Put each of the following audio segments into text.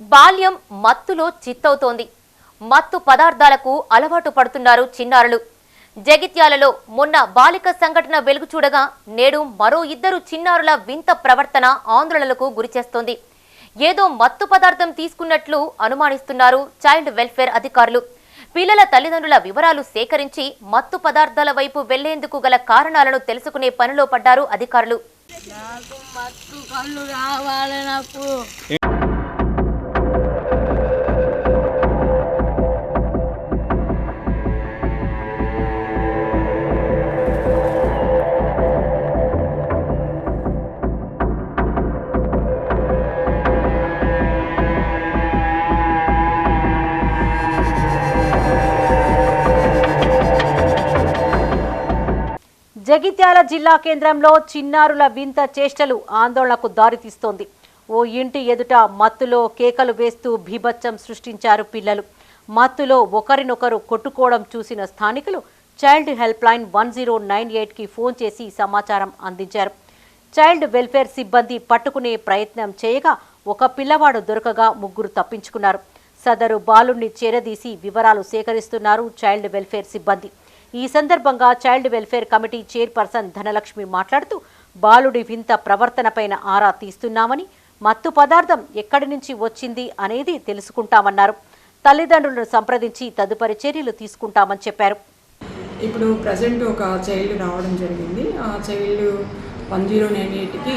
బాల్యం మత్తులో చిత్తవుతోంది. మత్తు పదార్థాలకు అలవాటు పడుతున్నారు చిన్నారులు. జగిత్యాలలో మొన్న బాలిక సంఘటన వెలుగు చూడగా నేడు మరో ఇద్దరు చిన్నారుల వింత ప్రవర్తన ఆందోళనలకు గురిచేస్తోంది. ఏదో మత్తు పదార్థం తీసుకున్నట్లు అనుమానిస్తున్నారు చైల్డ్ వెల్ఫేర్ అధికారులు. పిల్లల తల్లిదండ్రుల వివరాలు సేకరించి మత్తు పదార్థాల వైపు వెళ్ళేందుకు గల కారణాలను తెలుసుకునే పనిలో పడ్డారు అధికారులు. నాకు మత్తు కళ్ళు రావాలి నాకు. జగిత్యాల జిల్లా కేంద్రంలో చిన్నారుల వింత చేష్టలు ఆందోళనకు దారితీస్తోంది. ఓ ఇంటి ఎదుట మత్తులో కేకలు వేస్తూ భీభత్సం సృష్టించారు పిల్లలు. మత్తులో ఒకరినొకరు కొట్టుకోవడం చూసిన స్థానికులు child helpline one zero nine ఎయిట్కి ఫోన్ చేసి సమాచారం అందించారు. చైల్డ్ వెల్ఫేర్ సిబ్బంది పట్టుకునే ప్రయత్నం చేయగా ఒక పిల్లవాడు దొరకగా ముగ్గురు తప్పించుకున్నారు. సదరు బాలుణ్ణి చేరదీసి వివరాలు సేకరిస్తున్నారు చైల్డ్ వెల్ఫేర్ సిబ్బంది. ఈ సందర్భంగా child welfare committee chairperson Dhanalakshmi మాట్లాడుతూ బాలుడి వింత ప్రవర్తనపైన ఆరా తీస్తున్నామని మత్తు పదార్థం ఎక్కడి నుంచి వచ్చింది అనేది తెలుసుకుంటామన్నారు. తల్లిదండ్రులను సంప్రదించి తదుపరి చర్యలు తీసుకుంటామని చెప్పారు. ఇప్పుడు ప్రజెంట్ ఒక చైల్డ్ రావడం జరిగింది. ఆ చైల్డ్ వన్ జీరో నైన్ ఎయిట్కి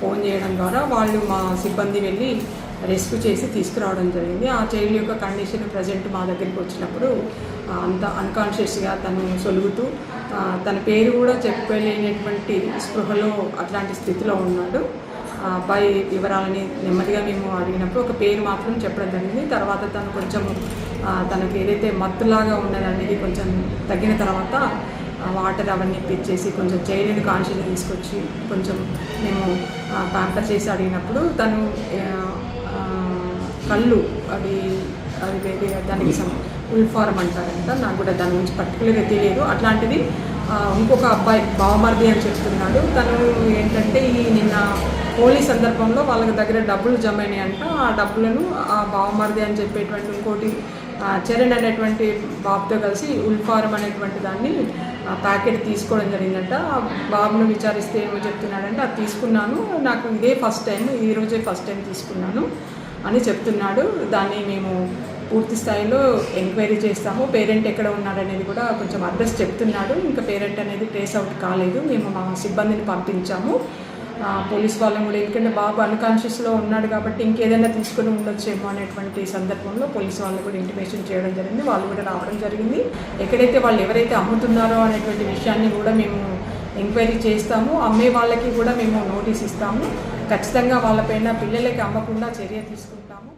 ఫోన్ చేయడం ద్వారా వాళ్ళు మా సిబ్బంది వెళ్ళి రెస్క్యూ చేసి తీసుకురావడం జరిగింది. ఆ చైల్డ్ యొక్క కండిషన్ ప్రజెంట్ మా దగ్గరికి వచ్చినప్పుడు అంత అన్కాన్షియస్గా తను సొలుగుతూ తన పేరు కూడా చెప్పలేనటువంటి స్పృహలో అట్లాంటి స్థితిలో ఉన్నాడు. ఆ అబ్బాయి వివరాలని నెమ్మదిగా మేము అడిగినప్పుడు ఒక పేరు మాత్రం చెప్పడం జరిగింది. తర్వాత తను కొంచెం తనకు తనకి ఏదైతే మత్తులాగా ఉన్నదనేది కొంచెం తగ్గిన తర్వాత వాటర్ అవన్నీ పిచ్చేసి కొంచెం చైల్డ్ కాన్షియస్ తీసుకొచ్చి కొంచెం మేము ప్యాంపర్ చేసి అడిగినప్పుడు తను కళ్ళు అవి అవి వేరే దానికి ఫారం అంటారంట. నాకు కూడా దాని గురించి పర్టికులర్గా తెలియదు. అట్లాంటిది ఇంకొక అబ్బాయి బావమర్ది అని చెప్తున్నాడు. తను ఏంటంటే ఈ నిన్న హోలీ సందర్భంలో వాళ్ళకి దగ్గర డబ్బులు జమ అయినాయంట ఆ డబ్బులను ఆ బావమర్ది అని చెప్పేటువంటి ఇంకోటి చరణ్ అనేటువంటి బాబుతో కలిసి ఉల్ఫారం అనేటువంటి దాన్ని ప్యాకెట్ తీసుకోవడం జరిగిందంట. ఆ బాబును విచారిస్తే ఏమో చెప్తున్నాడంటే అది తీసుకున్నాను. నాకు ఇదే ఫస్ట్ టైం ఈరోజే ఫస్ట్ టైం తీసుకున్నాను. అని చెప్తున్నాడు. దాన్ని మేము పూర్తి స్థాయిలో ఎంక్వైరీ చేస్తాము. పేరెంట్ ఎక్కడ ఉన్నాడనేది కూడా కొంచెం అడ్రస్ చెప్తున్నాడు. ఇంకా పేరెంట్ అనేది ట్రేస్ అవుట్ కాలేదు. మేము మా సిబ్బందిని పంపించాము. పోలీస్ వాళ్ళని కూడా ఎందుకంటే బాబు అన్కాన్షియస్లో ఉన్నాడు కాబట్టి ఇంకేదైనా తీసుకుని ఉండొచ్చేమో అనేటువంటి సందర్భంలో పోలీస్ వాళ్ళు కూడా ఇంటిమేషన్ చేయడం జరిగింది. వాళ్ళు కూడా రావడం జరిగింది. ఎక్కడైతే వాళ్ళు ఎవరైతే అమ్ముతున్నారో అనేటువంటి విషయాన్ని కూడా మేము ఎంక్వైరీ చేస్తాము. అమ్మే వాళ్ళకి కూడా మేము నోటీస్ ఇస్తాము. ఖచ్చితంగా వాళ్ళపైన పిల్లలకి అమ్మకుండా చర్య తీసుకుంటాము.